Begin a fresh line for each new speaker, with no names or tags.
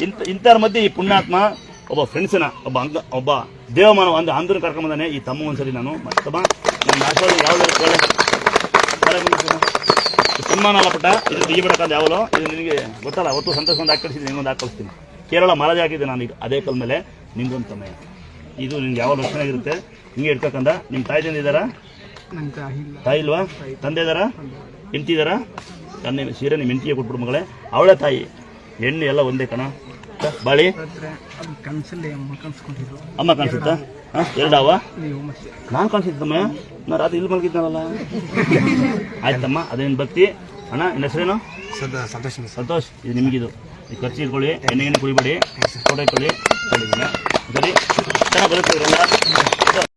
ಇಂಥ ಇಂಥರ ಮಧ್ಯೆ ಈ ಪುಣ್ಯಾತ್ಮ ಒಬ್ಬ ಫ್ರೆಂಡ್ಸ್ನ ಒಬ್ಬ ಅಂಗ ಒಬ್ಬ ದೇವಮಾನವ ಅಂದ್ರೆ ಅಂದ್ರ ಕರ್ಕೊಂಬಂದಾನೆ ಈ ತಮ್ಮ ಒಂದ್ಸರಿ ನಾನು. ಮತ್ತಮ್ಮ ನನ್ನ ಆಶೀರ್ವಾದ ಯಾವ್ದು ಸನ್ಮಾನ ಅಲ್ಲ ಪುಟ್ಟ ಇದು ತೆಗಿಬಿಡಕ್ಕಂತ ಯಾವಲೋ ಇದು ನಿನಗೆ ಗೊತ್ತಲ್ಲ ಅವತ್ತು ಸಂತೋಷ ಒಂದು ಹಾಕಿಸ್ತೀನಿ ನಿಂಗೊಂದು ಹಾಕಿಸ್ತೀನಿ ಕೇರಳ ಮಹಾರಾಜ ಹಾಕಿದ್ದೆ ನಾನು ಈಗ ಅದೇ ಕಲ್ ಮೇಲೆ ನಿಮ್ಗೊಂದು ತಮ್ಮ ಇದು ನಿಮ್ಗೆ ಯಾವ ಲಕ್ಷಣ ಇರುತ್ತೆ ಹಿಂಗೆ ಇಡ್ತಕ್ಕಂಥ. ನಿಮ್ಮ ತಾಯಿ ತಂದೆ ಇದ್ದಾರಾ?
ನಂಗೆ ಇಲ್ಲ.
ತಾಯಿ ಇಲ್ವಾ? ತಂದೆ ಇದ್ದಾರಾ? ಹೆಂಡತಿ ಇದ್ದಾರಾ? ನನ್ನ ಸೀರೆ ನಿಮ್ಮ ಹೆಂಡತಿಗೆ ಕೊಟ್ಬಿಡು ಮಗಳೇ. ಅವಳೇ ತಾಯಿ. ಹೆಣ್ಣು ಎಲ್ಲ ಒಂದೇ ಕಣ? ಬಾಳಿ?
ಅಮ್ಮ
ಕಾಣಿಸುತ್ತ? ಎರಡಾವ? ನಾನು ಕಾಣಿಸಿದ್ದಮ್ಮ ನಾ ರಾತ್ರಿ ಇಲ್ಲಿ ಮಲಗಿದ್ದಾನಲ್ಲ. ಆಯ್ತಮ್ಮ, ಅದೇನು ಭಕ್ತಿ? ಅಣ್ಣ, ನಿನ್ನ ಹೆಸರೇನು?
ಸಂತೋಷ.
ಸಂತೋಷ್ ಇದು ನಿಮಗಿದು. ಈ ಖರ್ಚು ಇಟ್ಕೊಳ್ಳಿ ಎಣ್ಣೆ ಎಣ್ಣೆ ಕುಡಿಬೇಡಿ ಫೋಟೋ ಇಟ್ಕೊಳ್ಳಿ ಸರಿ? ಚೆನ್ನಾಗಿ ಬರುತ್ತೆ